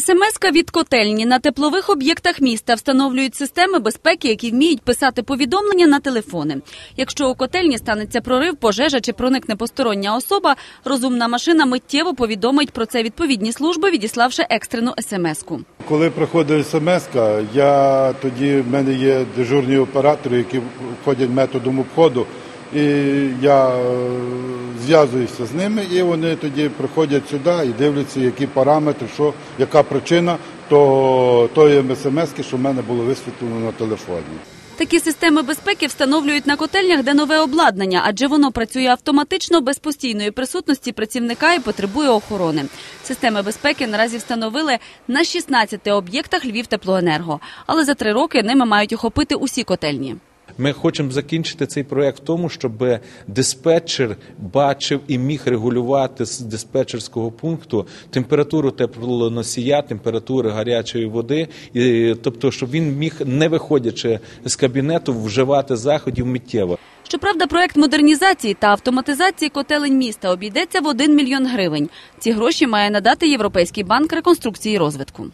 СМС-ка від котельні на теплових об'єктах міста встановлюють системи безпеки, які вміють писати повідомлення на телефони. Якщо у котельні станеться прорив, пожежа чи проникне постороння особа, розумна машина миттєво повідомить про це відповідні служби, відіславши екстрену смс-ку. Коли приходить смс, я тоді в мене є дежурні оператори, які входять методом обходу, і я е, зв'язуюся з ними, і вони тоді приходять сюди і дивляться, які параметри, що, яка причина то, тої смс, що в мене було висвітлено на телефоні. Такі системи безпеки встановлюють на котельнях, де нове обладнання, адже воно працює автоматично без постійної присутності працівника і потребує охорони. Системи безпеки наразі встановили на 16 об'єктах Львів теплоенерго, але за три роки ними мають охопити усі котельні. Ми хочемо закінчити цей проект в тому, щоб диспетчер бачив і міг регулювати з диспетчерського пункту температуру теплоносія, температури гарячої води, і тобто, щоб він міг, не виходячи з кабінету, вживати заходів миттєво. Щоправда, проект модернізації та автоматизації котелень міста обійдеться в 1 мільйон гривень. Ці гроші має надати Європейський банк реконструкції і розвитку.